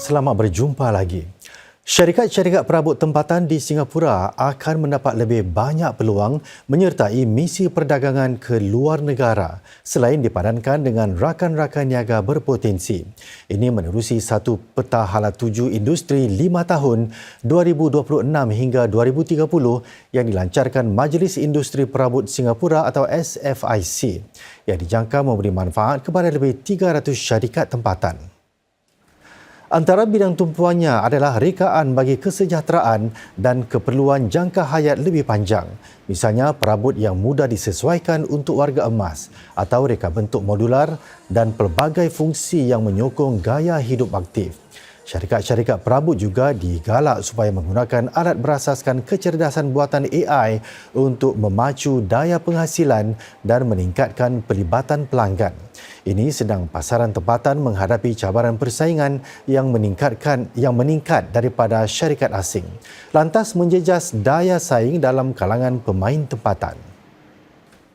Selamat berjumpa lagi. Syarikat-syarikat perabot tempatan di Singapura akan mendapat lebih banyak peluang menyertai misi perdagangan ke luar negara selain dipadankan dengan rakan-rakan niaga berpotensi. Ini menerusi satu peta hala tuju industri 5 tahun 2026 hingga 2030 yang dilancarkan Majlis Industri Perabot Singapura atau SFIC yang dijangka memberi manfaat kepada lebih 300 syarikat tempatan. Antara bidang tumpuannya adalah rekaan bagi kesejahteraan dan keperluan jangka hayat lebih panjang. Misalnya perabot yang mudah disesuaikan untuk warga emas atau reka bentuk modular dan pelbagai fungsi yang menyokong gaya hidup aktif. Syarikat-syarikat perabot juga digalak supaya menggunakan alat berasaskan kecerdasan buatan AI untuk memacu daya penghasilan dan meningkatkan pelibatan pelanggan. Ini sedang pasaran tempatan menghadapi cabaran persaingan yang meningkatkan yang meningkat daripada syarikat asing. Lantas menjejas daya saing dalam kalangan pemain tempatan.